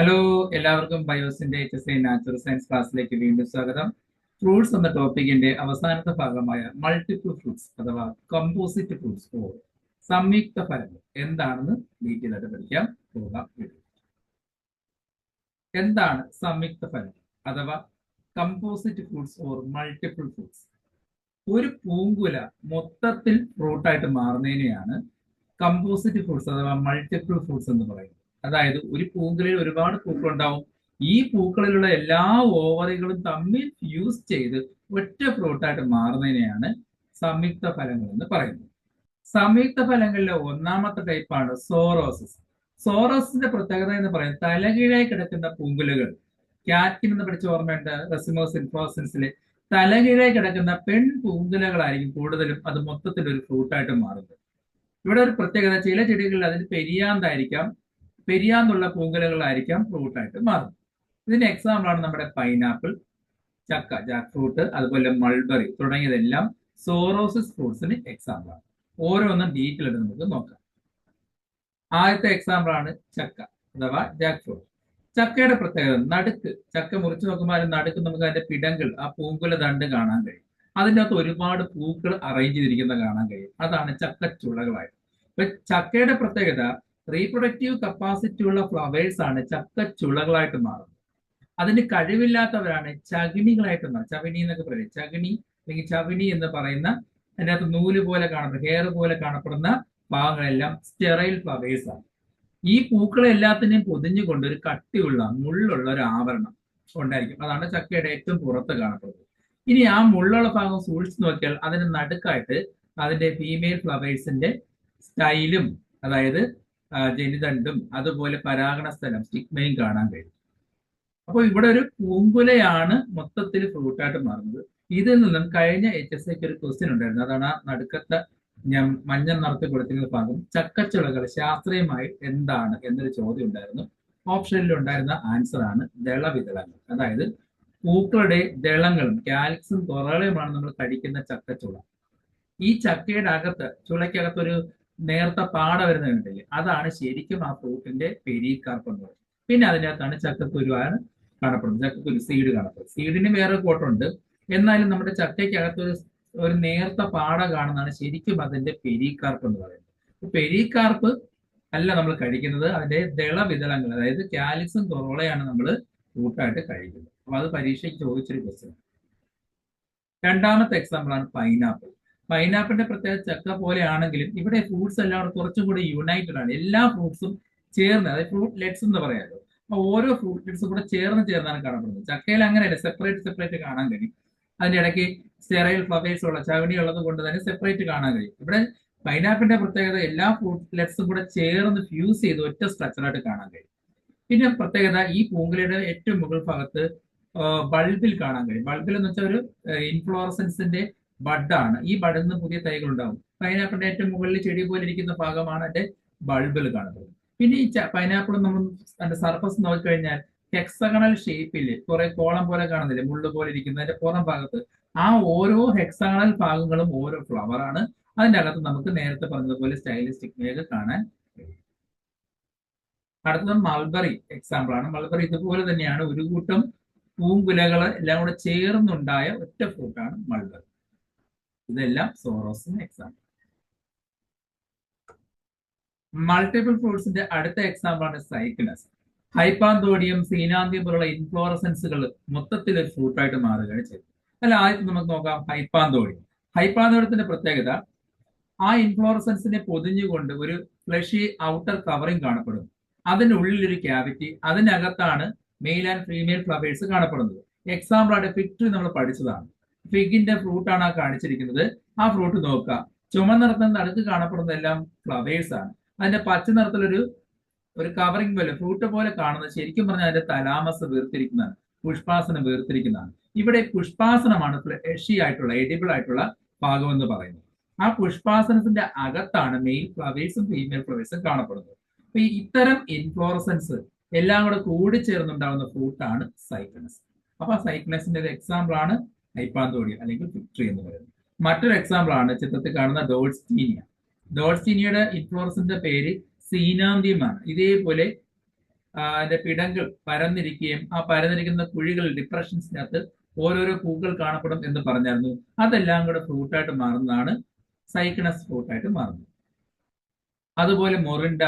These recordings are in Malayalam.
ഹലോ എല്ലാവർക്കും ബയോസിന്റെ H S I natural science ക്ലാസ്സിലേക്ക് വീണ്ടും സ്വാഗതം. ഫ്രൂട്ട്സ് എന്ന ടോപ്പിക്കിന്റെ അവസാനത്തെ ഭാഗമായ മൾട്ടിപ്പിൾ ഫ്രൂട്ട്സ് അഥവാ കമ്പോസിറ്റ് ഫ്രൂട്ട്സ് ഓർ സംയുക്ത ഫലങ്ങൾ എന്താണെന്ന് ഡീറ്റെയിൽ ആയിട്ട് പഠിക്കാം. പോകാം. എന്താണ് സംയുക്ത ഫലങ്ങൾ അഥവാ composite fruits or multiple fruits ഒരു പൂങ്കുല മൊത്തത്തിൽ ഫ്രൂട്ടായിട്ട് മാറുന്നതിനെയാണ് കമ്പോസിറ്റ് ഫ്രൂട്ട്സ് അഥവാ മൾട്ടിപ്പിൾ ഫ്രൂട്ട്സ് എന്ന് പറയുന്നത്. അതായത് ഒരു പൂങ്കുലയിൽ ഒരുപാട് പൂക്കൾ ഉണ്ടാവും ഈ പൂക്കളിലുള്ള എല്ലാ ഓവറുകളും തമ്മിൽ ഫ്യൂസ് ചെയ്ത് ഒറ്റ ഫ്രൂട്ടായിട്ട് മാറുന്നതിനെയാണ് സംയുക്ത ഫലങ്ങൾ എന്ന് പറയുന്നത്. സംയുക്ത ഫലങ്ങളിലെ ഒന്നാമത്തെ ടൈപ്പാണ് സോറോസിസ്. സോറോസിന്റെ പ്രത്യേകത എന്ന് പറയുന്നത് തലകീഴായി കിടക്കുന്ന പൂങ്കുലകൾ. കാറ്റിൻ എന്ന് പഠിച്ച ഓർമ്മയുണ്ട്? റെസിമോസ് ഇൻഫോസിൻസിലെ തലകീഴായി കിടക്കുന്ന പെൺ പൂങ്കുലകളായിരിക്കും കൂടുതലും അത് മൊത്തത്തിൽ ഒരു ഫ്രൂട്ടായിട്ട് മാറുന്നത്. ഇവിടെ ഒരു പ്രത്യേകത ചില ചെടികളിൽ അതിന് പെരിയാന്തായിരിക്കാം. പെരിയാന്നുള്ള പൂങ്കലകളായിരിക്കാം ഫ്രൂട്ടായിട്ട് മാറും ഇതിന് എക്സാമ്പിൾ ആണ് നമ്മുടെ പൈനാപ്പിൾ ചക്ക ജാക്ക് ഫ്രൂട്ട് അതുപോലെ മൾബറി തുടങ്ങിയതെല്ലാം സോറോസിസ് ഫ്രൂട്ട്സിന് എക്സാമ്പിൾ ആണ്. ഓരോന്നും ഡീറ്റെയിൽ ആയിട്ട് നമുക്ക് നോക്കാം. ആദ്യത്തെ എക്സാമ്പിൾ ആണ് ചക്ക അഥവാ ജാക്ക് ഫ്രൂട്ട് ചക്കയുടെ പ്രത്യേകത നടുക്ക്. ചക്ക മുറിച്ച് നോക്കുമ്പോൾ നടുക്ക് നമുക്ക് അതിന്റെ പിടങ്ങൾ ആ പൂങ്കുല ദണ്ട് കാണാൻ കഴിയും. അതിന്റെ അകത്ത് ഒരുപാട് പൂക്കൾ അറേഞ്ച് ചെയ്തിരിക്കുന്നത് കാണാൻ കഴിയും. അതാണ് ചക്ക ചുളകളായിട്ട്. ഇപ്പൊ ചക്കയുടെ പ്രത്യേകത റീപ്രൊഡക്റ്റീവ് കപ്പാസിറ്റി ഉള്ള ഫ്ലവേഴ്സ് ആണ് ചക്ക ചുളകളായിട്ട് മാറുന്നത്. അതിന് കഴിവില്ലാത്തവരാണ് ചകിണികളായിട്ട് മാറും ചവിണി എന്നൊക്കെ പറയും ചകിണി അല്ലെങ്കിൽ ചവിണി എന്ന് പറയുന്ന അതിന്റെ അകത്ത് നൂൽ പോലെ കാണപ്പെടുന്ന ഹെയർ പോലെ കാണപ്പെടുന്ന ഭാഗങ്ങളെല്ലാം സ്റ്റെറൈൽ ഫ്ലവേഴ്സ് ആണ്. ഈ പൂക്കളെ എല്ലാത്തിനെയും പൊതിഞ്ഞുകൊണ്ട് ഒരു കട്ടിയുള്ള മുള്ളുള്ള ഒരു ആവരണം ഉണ്ടായിരിക്കും അതാണ് ചക്കയുടെ ഏറ്റവും പുറത്ത് കാണപ്പെടുന്നത്. ഇനി ആ മുള്ളുള്ള ഭാഗം സൂക്ഷിച്ചു നോക്കിയാൽ അതിന് നടുക്കായിട്ട് അതിന്റെ ഫീമെയിൽ ഫ്ലവേഴ്സിന്റെ സ്റ്റൈലും അതായത് ജനിതണ്ടും അതുപോലെ പരാഗണ സ്ഥലം സ്റ്റിഗ്മയും കാണാൻ കഴിയും. അപ്പോൾ ഇവിടെ ഒരു പൂങ്കുലയാണ് മൊത്തത്തിൽ ഫ്രൂട്ടായിട്ട് മാറുന്നത്. ഇതിൽ നിന്നും കഴിഞ്ഞ എച്ച് എസ് ഐക്ക് ഒരു ക്വസ്റ്റ്യൻ ഉണ്ടായിരുന്നു. അതാണ് ആ നടുക്കത്തെ ഞാൻ മഞ്ഞ നിറത്തിൽ കൊടുത്തിരുന്ന ഭാഗം. ചക്കച്ചുളകൾ ശാസ്ത്രീയമായി എന്താണ് എന്നൊരു ചോദ്യം ഉണ്ടായിരുന്നു. ഓപ്ഷനിൽ ഉണ്ടായിരുന്ന ആൻസർ ആണ് ദളവിതളങ്ങൾ അതായത് പൂക്കളുടെ ദളങ്ങളും കാൽസ്യം തുറകളെയുമാണ് നമ്മൾ കഴിക്കുന്ന ചക്കച്ചുള. ഈ ചക്കയുടെ അകത്ത് ചുളയ്ക്കകത്ത് ഒരു നേർത്ത പാട വരുന്ന കണ്ടില്ലേ അതാണ് ശരിക്കും ആ ഫ്രൂട്ടിന്റെ പെരീകാർപ്പ് എന്ന് പറയുന്നത് പിന്നെ അതിനകത്താണ് ചക്കക്കുരുവാണ് കാണപ്പെടുന്നത്. ചക്കക്കുരു സീഡ് കാണപ്പെടുന്നത്. സീഡിന് വേറെ കോട്ടുണ്ട് എന്നാലും നമ്മുടെ ചക്കയ്ക്കകത്ത് ഒരു ഒരു നേർത്ത പാട കാണുന്നതാണ് ശരിക്കും അതിന്റെ പെരീക്കാർപ്പ് എന്ന് പറയുന്നത്. പെരീക്കാർപ്പ് അല്ല നമ്മൾ കഴിക്കുന്നത്. അതിന്റെ ദളവിതളങ്ങൾ അതായത് കാലിക്സും കൊറോളയാണ് നമ്മൾ ഫ്രൂട്ടായിട്ട് കഴിക്കുന്നത്. അപ്പൊ അത് പരീക്ഷയ്ക്ക് ചോദിച്ചൊരു ക്വസ്റ്റ്യൻ രണ്ടാമത്തെ എക്സാമ്പിൾ ആണ് പൈനാപ്പിൾ പൈനാപ്പിളിന്റെ പ്രത്യേക ചക്ക പോലെയാണെങ്കിലും ഇവിടെ ഫ്രൂട്ട്സ് എല്ലാം കുറച്ചും കൂടി യുണൈറ്റഡ് ആണ്. എല്ലാ ഫ്രൂട്ട്സും ചേർന്ന് അതായത് ഫ്രൂട്ട് ലെറ്റ്സ് എന്ന് പറയാമല്ലോ അപ്പൊ ഓരോ ഫ്രൂട്ട് ലെറ്റ്സും കൂടെ ചേർന്ന് ചേർന്നാണ് കാണപ്പെടുന്നത്. ചക്കയിൽ അങ്ങനെയല്ല സെപ്പറേറ്റ് സെപ്പറേറ്റ് കാണാൻ കഴിയും. അതിന്റെ ഇടയ്ക്ക് സ്റ്റെറൈൽ ഫ്ലവേഴ്സ് ഉള്ള ചവണി ഉള്ളത് കൊണ്ട് തന്നെ സെപ്പറേറ്റ് കാണാൻ കഴിയും. ഇവിടെ പൈനാപ്പിളിന്റെ പ്രത്യേകത എല്ലാ ഫ്രൂട്ട് ലെറ്റ്സും കൂടെ ചേർന്ന് ഫ്യൂസ് ചെയ്ത് ഒറ്റ സ്ട്രക്ചറായിട്ട് കാണാൻ കഴിയും. പിന്നെ പ്രത്യേകത ഈ പൂങ്കുലയുടെ ഏറ്റവും മുകൾ ഭാഗത്ത് ബൾബിൽ കാണാൻ കഴിയും. ബൾബിൽ എന്ന് വെച്ചാൽ ഒരു ഇൻഫ്ലോറസൻസിന്റെ ബഡാണ്. ഈ ബഡിൽ നിന്ന് പുതിയ തൈകൾ ഉണ്ടാകും പൈനാപ്പിളിന്റെ ഏറ്റവും മുകളിൽ ചെടി പോലെ ഇരിക്കുന്ന ഭാഗമാണ് അതിന്റെ ബൾബിൽ കാണുന്നത്. പിന്നെ ഈ പൈനാപ്പിൾ നമ്മൾ അതിന്റെ സർഫസ് നോക്കിക്കഴിഞ്ഞാൽ ഹെക്സഗണൽ ഷേപ്പിൽ കുറെ കോളം പോലെ കാണുന്നില്ലേ? മുള്ളു പോലെ ഇരിക്കുന്നതിന്റെ പുറം ഭാഗത്ത് ആ ഓരോ ഹെക്സഗണൽ ഭാഗങ്ങളും ഓരോ ഫ്ലവർ ആണ്. അതിന്റെ അകത്ത് നമുക്ക് നേരത്തെ പറഞ്ഞതുപോലെ സ്റ്റൈലിസ്റ്റിക് മേഖല കാണാൻ അടുത്തത് മൾബറി എക്സാമ്പിൾ ആണ്. മൾബറി ഇതുപോലെ തന്നെയാണ്. ഒരു കൂട്ടം പൂങ്കുലകൾ എല്ലാം കൂടെ ചേർന്നുണ്ടായ ഒറ്റ ഫ്രൂട്ടാണ് മൾബറി ഇതെല്ലാം സോറോസിന്റെ എക്സാമ്പിൾ മൾട്ടിപ്പിൾ ഫ്രൂട്ട്സിന്റെ അടുത്ത എക്സാമ്പിൾ ആണ് സൈക്കിനസ് ഹൈപ്പാന്തോഡിയം സീനാന്തിയം പോലുള്ള ഇൻഫ്ലോറസൻസുകൾ മൊത്തത്തിൽ ഒരു ഫ്രൂട്ടായിട്ട് മാറുകയാണ് ചെയ്തത്. അല്ല ആദ്യം നമുക്ക് നോക്കാം ഹൈപ്പാന്തോഡിയം ഹൈപ്പാന്തോഡിയത്തിന്റെ പ്രത്യേകത ആ ഇൻഫ്ലോറസൻസിനെ പൊതിഞ്ഞുകൊണ്ട് ഒരു ഫ്ലഷി ഔട്ടർ കവറിംഗ് കാണപ്പെടും അതിനുള്ളിൽ ഒരു ക്യാവിറ്റി അതിനകത്താണ് മെയിൽ ആൻഡ് ഫീമെയിൽ ഫ്ലവേഴ്സ് കാണപ്പെടുന്നത്. എക്സാമ്പിൾ ആയിട്ട് ഫിഗ് നമ്മൾ പഠിച്ചതാണ്. ഫിഗിന്റെ ഫ്രൂട്ടാണ് ആ കാണിച്ചിരിക്കുന്നത്. ആ ഫ്രൂട്ട് നോക്കുക. ചുമന്ന നിറത്തിൽ നടുക്ക് കാണപ്പെടുന്നതെല്ലാം ഫ്ലവേഴ്സ് ആണ്. അതിന്റെ പച്ച നിറത്തിലൊരു ഒരു കവറിംഗ് പോലെ ഫ്രൂട്ട് പോലെ കാണുന്നത് ശരിക്കും പറഞ്ഞാൽ അതിന്റെ തലാമസ് വീർത്തിരിക്കുന്നതാണ് പുഷ്പാസനം വീർത്തിരിക്കുന്നതാണ് ഇവിടെ പുഷ്പാസനമാണ് ഫ്ലഷി ആയിട്ടുള്ള എഡിബിൾ ആയിട്ടുള്ള ഭാഗം എന്ന് പറയുന്നത്. ആ പുഷ്പാസനത്തിന്റെ അകത്താണ് മെയിൽ ഫ്ലവേഴ്സും ഫീമെയിൽ ഫ്ലവേഴ്സും കാണപ്പെടുന്നത്. അപ്പൊ ഇത്തരം ഇൻഫ്ലോറസൻസ് എല്ലാം കൂടെ കൂടിച്ചേർന്നുണ്ടാകുന്ന ഫ്രൂട്ടാണ് സൈക്ലസ് അപ്പൊ ആ സൈക്കണസിന്റെ ഒരു എക്സാമ്പിൾ ആണ് ഹൈപ്പാന്തോഡിയ അല്ലെങ്കിൽ ഫിക്ട്രി എന്ന് പറയുന്നത്. മറ്റൊരു എക്സാമ്പിൾ ആണ് ചിത്രത്തിൽ കാണുന്ന ഡോൾസ്റ്റീനിയ ഡോൾസ്റ്റീനിയയുടെ ഇൻഫ്ലോറസിന്റെ പേര് സീനാന്തിയമാണ് ഇതേപോലെ അതിന്റെ പിടങ്ങൾ പരന്നിരിക്കുകയും ആ പരന്നിരിക്കുന്ന കുഴികൾ ഡിപ്രഷൻസിനകത്ത് ഓരോരോ പൂക്കൾ കാണപ്പെടും എന്ന് പറഞ്ഞായിരുന്നു. അതെല്ലാം കൂടെ ഫ്രൂട്ടായിട്ട് മാറുന്നതാണ് സൈക്കണസ് ഫ്രൂട്ടായിട്ട് മാറുന്നത്. അതുപോലെ മൊറിൻഡ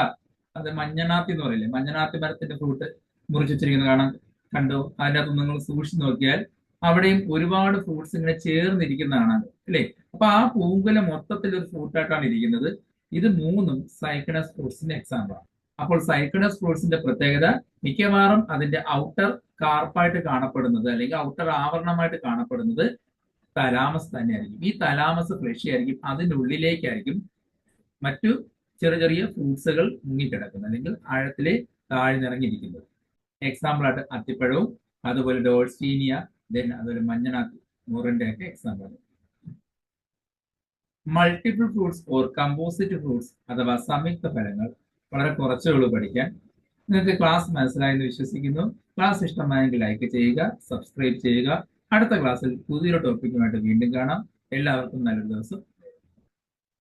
അത് മഞ്ഞനാത്തി എന്ന് പറയില്ലേ? മഞ്ഞനാത്തി മരത്തിന്റെ ഫ്രൂട്ട് മുറിച്ചിരിക്കുന്നത് കാണാൻ കണ്ടു? അതിന്റെ അകത്ത് നിങ്ങൾ സൂക്ഷിച്ചു നോക്കിയാൽ അവിടെയും ഒരുപാട് ഫ്രൂട്ട്സ് ഇങ്ങനെ ചേർന്നിരിക്കുന്നതാണ് അല്ലേ? അപ്പൊ ആ പൂങ്കുല മൊത്തത്തിൽ ഒരു ഫ്രൂട്ടായിട്ടാണ് ഇരിക്കുന്നത്. ഇത് മൂന്നും സൈക്കണസ് ഫ്രൂട്ട്സിന്റെ എക്സാമ്പിൾ ആണ്. അപ്പോൾ സൈക്കണസ് ഫ്രൂട്ട്സിന്റെ പ്രത്യേകത മിക്കവാറും അതിന്റെ ഔട്ടർ കാർപ്പായിട്ട് കാണപ്പെടുന്നത് അല്ലെങ്കിൽ ഔട്ടർ ആവരണമായിട്ട് കാണപ്പെടുന്നത് തലാമസ് തന്നെയായിരിക്കും. ഈ തലാമസ് ഫ്ലഷി ആയിരിക്കും അതിനുള്ളിലേക്കായിരിക്കും മറ്റു ചെറിയ ചെറിയ ഫ്രൂട്ട്സുകൾ മുങ്ങിക്കിടക്കുന്നത് അല്ലെങ്കിൽ ആഴത്തിലെ താഴ്ന്നിറങ്ങിയിരിക്കുന്നത്. എക്സാമ്പിൾ ആയിട്ട് അത്തിപ്പഴവും അതുപോലെ ഡോൾസ്റ്റീനിയ ദെൻ അതൊരു മഞ്ഞനാത്തി മോറിന്റെ ഒക്കെ example multiple fruits or composite fruits അഥവാ സംയുക്ത ഫലങ്ങൾ വളരെ കുറച്ചേ ഉള്ളൂ പഠിക്കാൻ. നിങ്ങൾക്ക് ക്ലാസ് മനസ്സിലായെന്ന് വിശ്വസിക്കുന്നു. ക്ലാസ് ഇഷ്ടമായെങ്കിൽ ലൈക്ക് ചെയ്യുക സബ്സ്ക്രൈബ് ചെയ്യുക. അടുത്ത ക്ലാസ്സിൽ പുതിയൊരു ടോപ്പിക്കുമായിട്ട് വീണ്ടും കാണാം. എല്ലാവർക്കും നല്ലൊരു ദിവസം.